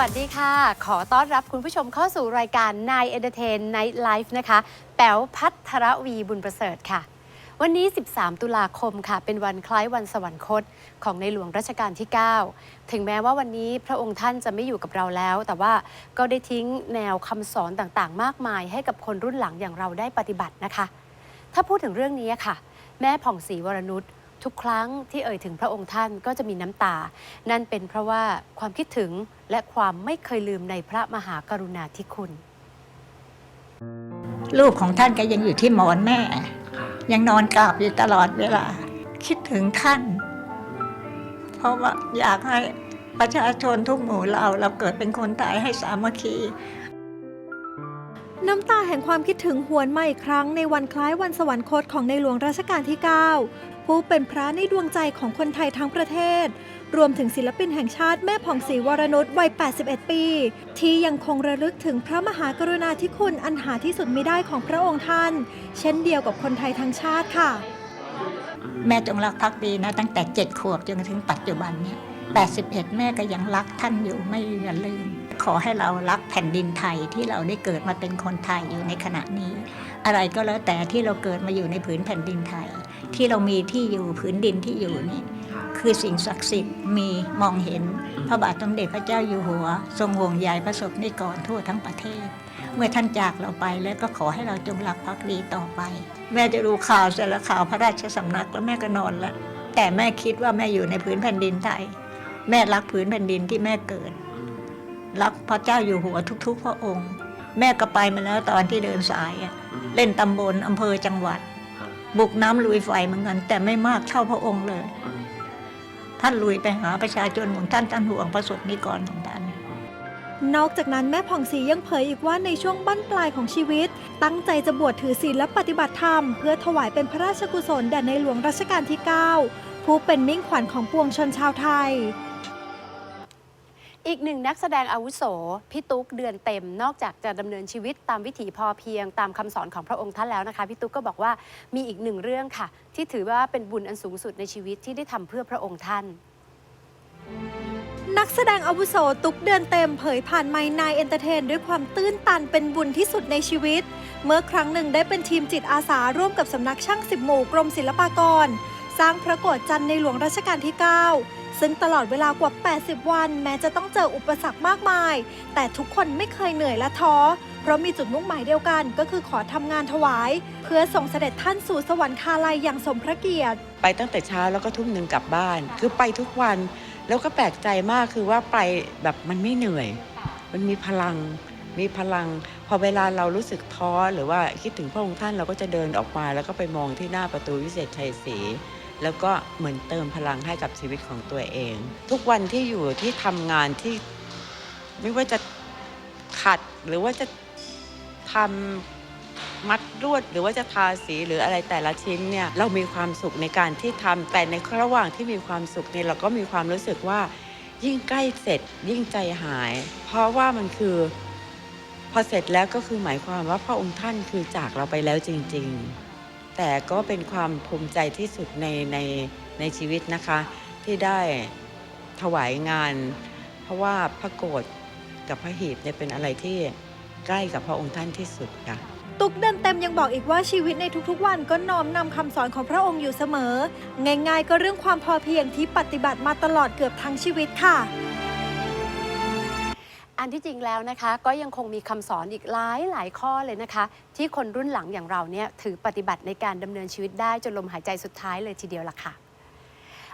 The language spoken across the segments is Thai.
วัสดีค่ะ ขอต้อนรับคุณผู้ชมเข้าสู่รายการนายเอนเตอร์เทนไนท์ไลฟ์นะคะ แป๋วพัทรวีบุญประเสริฐค่ะ วันนี้ 13 ตุลาคมค่ะ เป็นวันคล้ายวันสวรรคตของในหลวงรัชกาลที่ 9 ถึงแม้ว่าวันนี้พระองค์ท่านจะไม่อยู่กับเราแล้ว แต่ว่าก็ได้ทิ้งแนวคำสอนต่างๆ มากมาย ให้กับคนรุ่นหลังอย่างเราได้ปฏิบัตินะคะ ถ้าพูดถึงเรื่องนี้ค่ะ แม่ผ่องศรีวรนุช ทุกครั้งที่เอ่ยถึงพระองค์ท่านก็จะมีน้ำตา นั่นเป็นเพราะว่าความคิดถึงและความไม่เคยลืมในพระมหากรุณาธิคุณ ลูกของท่านก็ยังอยู่ที่หมอนแม่ ยังนอนกราบอยู่ตลอดเวลา คิดถึงท่าน เพราะว่าอยากให้ประชาชนทุกหมู่เราเราเกิดเป็นคนไทยให้สามัคคีน้ำตาแห่งความคิดถึงหวนมาอีกครั้งในวันคล้ายวันสวรรคตของในหลวงรัชกาลที่ 9 ผู้เป็นพระในดวงใจของคนไทยทั้งประเทศ รวมถึงศิลปินแห่งชาติแม่ผ่องศรีวรนุชวัย 81 ปี ที่ยังคงระลึกถึงพระมหากรุณาธิคุณอันหาที่สุดไมิได้ของพระองค์ท่าน เช่นเดียวกับคนไทยทั้งชาติค่ะ แม่จงรักภักดีนะ ตั้งแต่เจ็ดขวบจนถึงปัจจุบันเนี่ย81 แม่ก็ยังรักท่านอยู่ไม่อย่าลืม ขอให้เรารักแผ่นดินไทยที่เราได้เกิดมาเป็นคนไทยอยู่ในขณะนี้ อะไรก็แล้วแต่ที่เราเกิดมาอยู่ในผืนแผ่นดินไทย ที่เรามีที่อยู่ผืนดินที่อยู่นี่คือสิ่งศักดิ์สิทธิ์มีมองเห็น พระบาทสมเด็จพระเจ้าอยู่หัว ทรงห่วงใยพระสบนิกรทั่วทั้งประเทศ เมื่อท่านจากเราไปแล้วก็ขอให้เราจงรักภักดีต่อไป แม่จะดูข่าวเสร็จแล้วข่าวพระราชสำนักแล้วแม่ก็นอนแล้วแต่แม่คิดว่าแม่อยู่ในผืนแผ่นดินไทย แม่รักผืนแผ่นดินที่แม่เกิดรักพระเจ้าอยู่หัวทุก ๆ พระองค์ แม่ก็ไปมาแล้วตอนที่เดินสายอะเล่นตำบลอำเภอจังหวัด บุกน้ำลุยไฟเหมือนกัน แต่ไม่มากเท่าพระองค์เลย ท่านลุยไปหาประชาชนของท่านท่านห่วงประสบนิกรของท่านนอกจากนั้นแม่ผ่องศรียังเผยอีกว่าในช่วงบั้นปลายของชีวิต ตั้งใจจะบวชถือศีลและปฏิบัติธรรม เพื่อถวายเป็นพระราชกุศลแด่ในหลวงรัชกาลที่ 9 ผู้เป็นมิ่งขวัญของปวงชนชาวไทย อีกหนึ่งนักแสดงอาวุโสพี่ตุ๊กเดือนเต็ม นอกจากจะดำเนินชีวิตตามวิถีพอเพียงตามคำสอนของพระองค์ท่านแล้วนะคะพี่ตุ๊กก็บอกว่ามีอีกหนึ่งเรื่องค่ะ ที่ถือว่าเป็นบุญอันสูงสุดในชีวิตที่ได้ทำเพื่อพระองค์ท่าน นักแสดงอาวุโสตุกเดือนเต็มเผยผ่านไมนายเอนเตอร์เทนด้วยความตื้นตันเป็นบุญที่สุดในชีวิต เมื่อครั้งหนึ่งได้เป็นทีมจิตอาสาร่วมกับสำนักช่างสิบหมู่กรมศิลปากร สร้างพระโกฏจันทร์ในหลวงรัชกาลที่ 9 ซึ่งตลอดเวลากว่า 80 วัน แม้จะต้องเจออุปสรรคมากมาย แต่ทุกคนไม่เคยเหนื่อยและท้อ เพราะมีจุดมุ่งหมายเดียวกันก็คือขอทำงานถวาย เพื่อส่งเสด็จท่านสู่สวรรคาลัยอย่างสมพระเกียรติ ไปตั้งแต่เช้าแล้วก็ทุ่มหนึ่งกลับบ้าน คือไปทุกวันแล้วก็แปลกใจมากคือว่าไปแบบมันไม่เหนื่อย มันมีพลังมีพลัง พอเวลาเรารู้สึกท้อหรือว่าคิดถึงพระองค์ท่านเราก็จะเดินออกมาแล้วก็ไปมองที่หน้าประตูวิเศษชัยศรี แล้วก็เหมือนเติมพลังให้กับชีวิตของตัวเอง ทุกวันที่อยู่ที่ทำงานที่ไม่ว่าจะขัดหรือว่าจะทำมัดลวดหรือว่าจะทาสีหรืออะไรแต่ละชิ้นเนี่ยเรามีความสุขในการที่ทำแต่ในระหว่างที่มีความสุขเนี่ยเราก็มีความรู้สึกว่ายิ่งใกล้เสร็จยิ่งใจหาย เพราะว่ามันคือพอเสร็จแล้วก็คือหมายความว่าพระองค์ท่านคือจากเราไปแล้วจริง ๆ แต่ก็เป็นความภูมิใจที่สุดในในในชีวิตนะคะ ที่ได้ถวายงาน เพราะว่าพระโกรธกับพระหีบเนี่ยเป็นอะไรที่ใกล้กับพระองค์ท่านที่สุดค่ะ ตุกเดินเต็มยังบอกอีกว่าชีวิตในทุกๆ วันก็น้อมนำคำสอนของพระองค์อยู่เสมอ ง่ายๆ ก็เรื่องความพอเพียงที่ปฏิบัติมาตลอดเกือบทั้งชีวิตค่ะ อันที่จริงแล้วนะคะ ก็ยังคงมีคำสอนอีกหลายหลายข้อเลยนะคะ ที่คนรุ่นหลังอย่างเราเนี่ยถือปฏิบัติในการดำเนินชีวิตได้จนลมหายใจสุดท้ายเลยทีเดียวล่ะค่ะ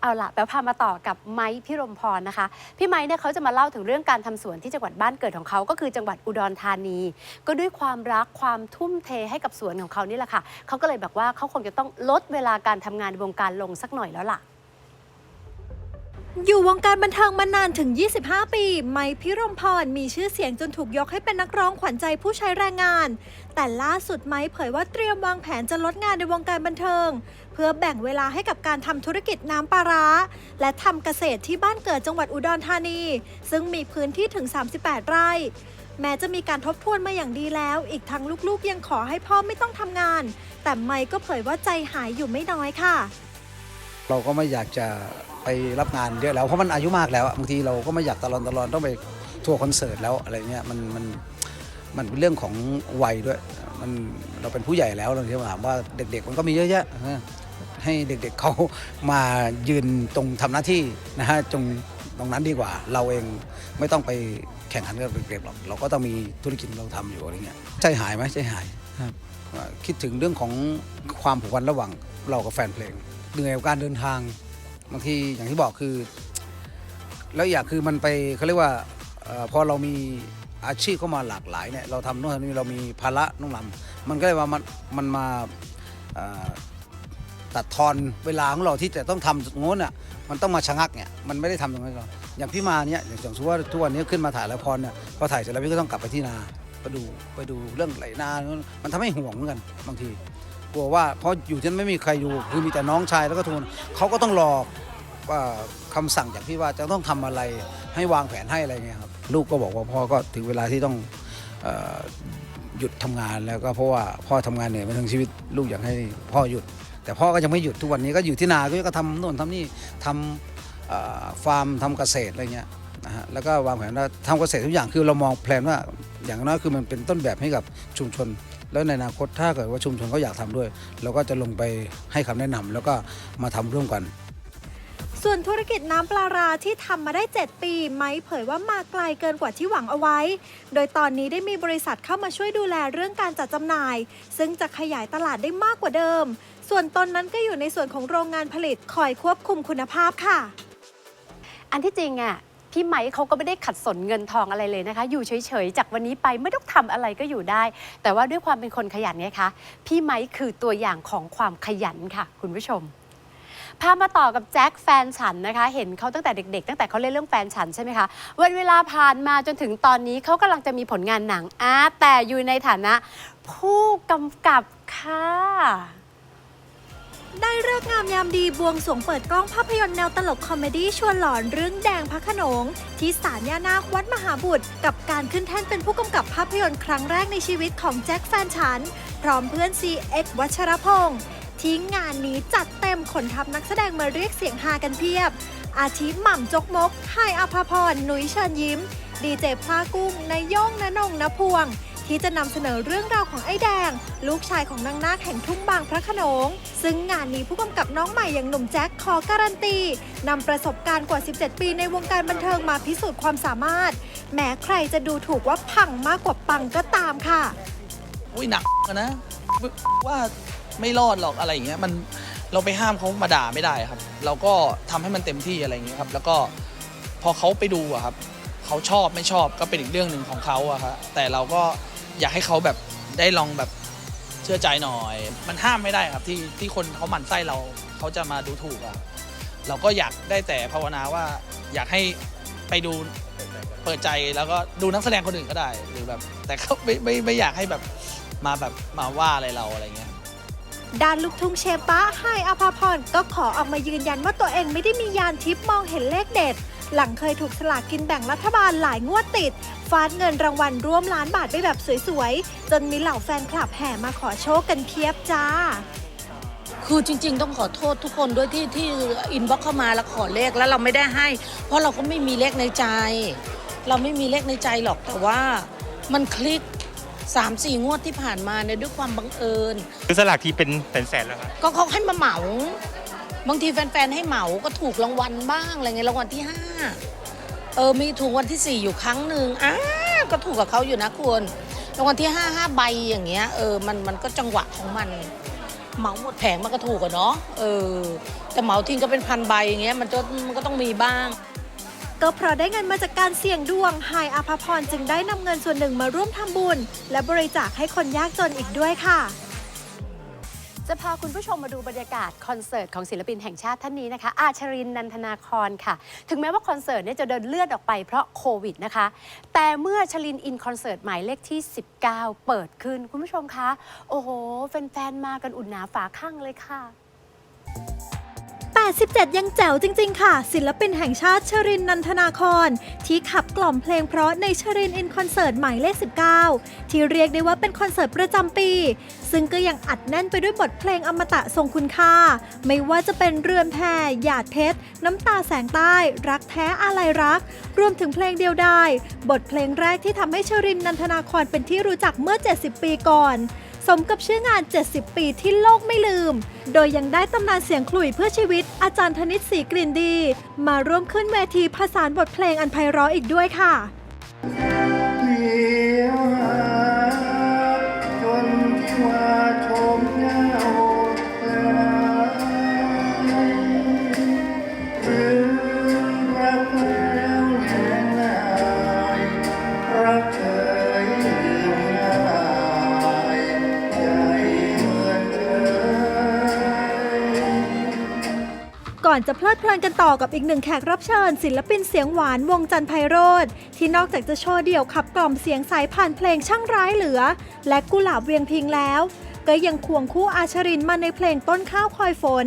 เอาล่ะแปลพามาต่อกับไม้พิรมพรนะคะ พี่ไม้เนี่ยเขาจะมาเล่าถึงเรื่องการทำสวนที่จังหวัดบ้านเกิดของเขาก็คือจังหวัดอุดรธานี ก็ด้วยความรักความทุ่มเทให้กับสวนของเขานี่แหละค่ะเขาก็เลยบอกว่าเขาคงจะต้องลดเวลาการทำงานในวงการลงสักหน่อยแล้วล่ะ อยู่วงการบันเทิงมานานถึง 25 ปี ไมค์พิรมพร มีชื่อเสียงจนถูกยกให้เป็นนักร้องขวัญใจผู้ใช้แรงงาน แต่ล่าสุดไมค์เผยว่าเตรียมวางแผนจะลดงานในวงการบันเทิง เพื่อแบ่งเวลาให้กับการทำธุรกิจน้ำปลาร้า และทำเกษตรที่บ้านเกิดจังหวัดอุดรธานี ซึ่งมีพื้นที่ถึง 38 ไร่แม้จะมีการทบทวนมาอย่างดีแล้ว อีกทั้งลูกๆ ยังขอให้พ่อไม่ต้องทำงาน แต่ไมค์ก็เผยว่าใจหายอยู่ไม่น้อยค่ะ เราก็ไม่อยากจะ ไปรับงานเยอะแล้วเพราะมันอายุมากแล้วอะบางทีเราก็ไม่อยากตลอดตลอดต้องไปททัวร์คอนเสิร์ตแล้วอะไรเงี้ยมันมันมันเป็นเรื่องของวัยด้วยมันเราเป็นผู้ใหญ่แล้วเราที่ถามว่าเด็ก ๆ มันก็มีเยอะแยะนะให้เด็กๆเขามายืนตรงทำหน้าที่นะฮะจงตรงนั้นดีกว่า เราเองไม่ต้องไปแข่งขันกับเด็กๆหรอกเราก็ต้องมีธุรกิจเราทำอยู่อะไรเงี้ยใจหายไหมใจหายครับว่าคิดถึงเรื่องของความผูกพันระหว่างเรากับแฟนเพลงเหนื่อยกับการเดินทาง บางทีอย่างที่บอกคือ แล้วอย่างคือมันไปเขาเรียกว่าอพอเรามีอาชีพเข้ามาหลากหลายเนี่ยเราทำโน่นทำนี่เรามีภาระต้องรำมันก็เลยว่ามันมันมาตัดทอนเวลาของเราที่จะต้องทำโน้นอะมันต้องมาชะงักเนี่ยมันไม่ได้ทำตรงนั้นหรอกอย่างพี่มาเนี่ยอย่างสมมติว่าทุกวันนี้ขึ้นมาถ่ายละครเนี่ยพอถ่ายเสร็จแล้วพี่ก็ต้องกลับไปที่นาไปดูไปดูเรื่องไหลนา มันทำให้ห่วงเหมือนกันบางที กลัวว่าเพราะอยู่ที่นั่นไม่มีใครอยู่คือมีแต่น้องชายแล้วก็ทุนเขาก็ต้องรอว่าคำสั่งจากพี่ว่าจะต้องทำอะไรให้วางแผนให้อะไรเงี้ยครับลูกก็บอกว่าพ่อก็ถึงเวลาที่ต้องอหยุดทำงานแล้วก็เพราะว่าพ่อทำงานเหนื่อยมาทั้งชีวิตลูกอยากให้พ่อหยุด แต่พ่อก็ยังไม่หยุดทุกวันนี้ก็อยู่ที่นาก็ทำโน่นทำนี่ทำฟาร์มทำเกษตรอะไรเงี้ยนะฮะแล้วก็วางแผนว่าทำเกษตรทุกอย่างคือเรามองแผนว่าอย่างน้อยคือมันเป็นต้นแบบให้กับชุมชน แล้วในอนาคตถ้าเกิดว่าชุมชนเขาอยากทำด้วย เราก็จะลงไปให้คำแนะนำแล้วก็มาทำร่วมกัน ส่วนธุรกิจน้ำปลาราที่ทำมาได้ 7 ปี ไม้เผยว่ามาไกลเกินกว่าที่หวังเอาไว้ โดยตอนนี้ได้มีบริษัทเข้ามาช่วยดูแลเรื่องการจัดจำหน่าย ซึ่งจะขยายตลาดได้มากกว่าเดิม ส่วนตนนั้นก็อยู่ในส่วนของโรงงานผลิตคอยควบคุมคุณภาพค่ะ อันที่จริงอะ พี่ไมค์เขาก็ไม่ได้ขัดสนเงินทองอะไรเลยนะคะ อยู่เฉยๆ จากวันนี้ไปไม่ต้องทำอะไรก็อยู่ได้ แต่ว่าด้วยความเป็นคนขยันเนี่ยคะ พี่ไมค์คือตัวอย่างของความขยันค่ะ คุณผู้ชม พามาต่อกับแจ็คแฟนฉันนะคะ เห็นเขาตั้งแต่เด็ก ๆ ตั้งแต่เขาเล่นเรื่องแฟนฉันใช่ไหมคะ วันเวลาผ่านมาจนถึงตอนนี้เขากำลังจะมีผลงานหนังอาแต่อยู่ในฐานะ ผู้กำกับค่ะ ได้เลิกงามยามดีบวงสวงเปิดกล้องภาพยนตร์แนวตลกคอมเมดี้ชวนหลอนเรื่องแดงพระขนง ที่ศาลย่านาควัดมหาบุตร กับการขึ้นแท่นเป็นผู้กำกับภาพยนตร์ครั้งแรกในชีวิตของแจ็คแฟนฉัน พร้อมเพื่อน CX วัชรพงษ์ที่งานนี้จัดเต็มขนทัพนักแสดงมาเรียกเสียงฮากันเพียบ อาทิหม่ำจกมกไฮอภพรหนุยเชิญยิ้ม ดีเจพลากุ้งนายโย่งนนงนพวง ที่จะนำเสนอเรื่องราวของไอ้แดง ลูกชายของนางนาคแห่งทุ่งบางพระขนง ซึ่งงานนี้ผู้กำกับน้องใหม่อย่างหนุ่มแจ็คขอการันตีนำประสบการณ์กว่า 17 ปีในวงการบันเทิงมาพิสูจน์ความสามารถ แม้ใครจะดูถูกว่าพังมากกว่าปังก็ตามค่ะ อุ้ยหนักนะว่าไม่รอดหรอกอะไรอย่างเงี้ยมันเราไปห้ามเขามาด่าไม่ได้ครับ เราก็ทำให้มันเต็มที่อะไรอย่างเงี้ยครับ แล้วก็พอเขาไปดูอะครับเขาชอบไม่ชอบก็เป็นอีกเรื่องหนึ่งของเขาอะครับแต่เราก็ อยากให้เขาแบบได้ลองแบบเชื่อใจหน่อย มันห้ามไม่ได้ครับที่ที่คนเขาหมั่นไส้เราเขาจะมาดูถูกอะเราก็อยากได้แต่ภาวนาว่าอยากให้ไปดูเปิดใจแล้วก็ดูนักแสดงคนอื่นก็ได้ หรือแบบ แต่เขาไม่ไม่ไม่อยากให้แบบมาแบบมาว่าอะไรเราอะไรเงี้ย ด้านลูกทุ่งเชฟป้าไฮอภาพรก็ขอออกมายืนยันว่าตัวเองไม่ได้มียานทิพย์มองเห็นเลขเด็ด หลังเคยถูกสลากกินแบ่งรัฐบาลหลายงวดติด ฟาดเงินรางวัลร่วมล้านบาทไปแบบสวยๆ จนมีเหล่าแฟนคลับแห่มาขอโชคกันเพียบจ้า คือจริง ๆ ต้องขอโทษทุกคนด้วยที่ที่อินบ็อกเข้ามาแล้วขอเลขแล้วเราไม่ได้ให้ เพราะเราก็ไม่มีเลขในใจ เราไม่มีเลขในใจหรอกแต่ว่ามันคลิก3ามสี่งวดที่ผ่านมาเนี่ยด้วยความบังเอิญ ซื้อสลากทีเป็นแสนๆแล้วครับ ก็เขาให้มาเหมา บางทีแฟนๆให้เหมาก็ถูกรางวัลบ้างอะไรเงี้ยรางวัลที่5เออมีถูกรางวันที่4อยู่ครั้งหนึ่งอ้าก็ถูกกับเขาอยู่นะคุณรางวัลที่5 5ใบอย่างเงี้ยเออมันมันก็จังหวะของมันเหมาหมดแผงมันก็ถูกอะเนาะเออแต่เหมาทิ้งก็เป็นพันใบอย่างเงี้ยมันก็มันก็ต้องมีบ้าง ก็เพราะได้เงินมาจากการเสี่ยงดวงไฮายอภพรจึงได้นำเงินส่วนหนึ่งมาร่วมทำบุญ และบริจาคให้คนยากจนอีกด้วยค่ะ จะพาคุณผู้ชมมาดูบรรยากาศคอนเสิร์ตของศิลปินแห่งชาติท่านนี้นะคะ อาชรินนันทนาคอนค่ะ ถึงแม้ว่าคอนเสิร์ตเนี่ยจะเดินเลื่อนออกไปเพราะโควิดนะคะ แต่เมื่อชลินอินคอนเสิร์ตหมายเลขที่ 19 เปิดขึ้น คุณผู้ชมคะ โอ้โห แฟนๆ มากันอุ่นหนาฝาข้างเลยค่ะ 87 ยังแจ๋วจริง ๆ ค่ะ ศิลปินแห่งชาติชรินนันทนาคร ที่ขับกล่อมเพลงเพราะในชรินอินคอนเสิร์ตหมายเลข 19 ที่เรียกได้ว่าเป็นคอนเสิร์ตประจำปี ซึ่งก็ยังอัดแน่นไปด้วยบทเพลงอมตะทรงคุณค่า ไม่ว่าจะเป็นเรือนแพหยาดเพชร น้ำตาแสงใต้ รักแท้อะไรรัก รวมถึงเพลงเดียวดายบทเพลงแรกที่ทำให้ชรินนันทนาครเป็นที่รู้จักเมื่อ 70 ปีก่อน สมกับชื่องาน 70 ปีที่โลกไม่ลืม โดยยังได้ตำนานเสียงขลุ่ยเพื่อชีวิต อาจารย์ธนิตศรีกลิ่นดี มาร่วมขึ้นเวทีผสานบทเพลงอันไพเราะอีกด้วยค่ะ อนจะเพลิดเพลินกันต่อกับอีกหนึ่งแขกรับเชิญ ศิลปินเสียงหวานวงจันทร์ไพโรธที่นอกจากจะโชว์เดี่ยวขับกล่อมเสียงสายผ่านเพลงช่างร้ายเหลือ และกุหลาบเวียงพิงแล้ว ก็ยังควงคู่อาชรินมาในเพลงต้นข้าวคอยฝน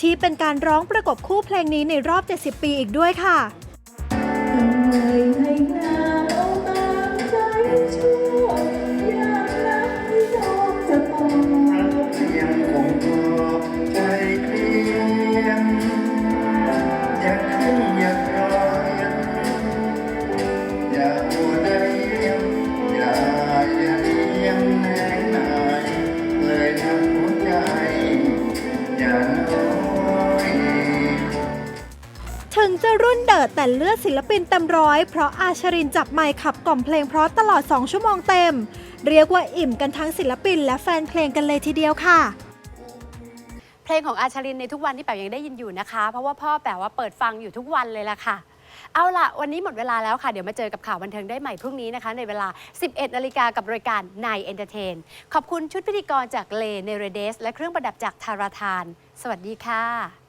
ที่เป็นการร้องประกบคู่เพลงนี้ในรอบ 70 ปีอีกด้วยค่ะ แต่เลือดศิลปินเต็มร้อย เพราะอาชรินจับไมค์ขับกล่อมเพลงเพราะตลอด 2 ชั่วโมงเต็ม เรียกว่าอิ่มกันทั้งศิลปินและแฟนเพลงกันเลยทีเดียวค่ะ เพลงของอาชรินในทุกวันที่แป๋วยังได้ยินอยู่นะคะ เพราะว่าพ่อแป๋วว่าเปิดฟังอยู่ทุกวันเลยล่ะค่ะ เอาล่ะ วันนี้หมดเวลาแล้วค่ะ เดี๋ยวมาเจอกับข่าวบันเทิงได้ใหม่พรุ่งนี้นะคะ ในเวลา 11นาฬิกากับรายการนายเอนเตอร์เทนขอบคุณชุดพิธีกรจากเลเนเรเดสและเครื่องประดับจากทาราทาน สวัสดีค่ะ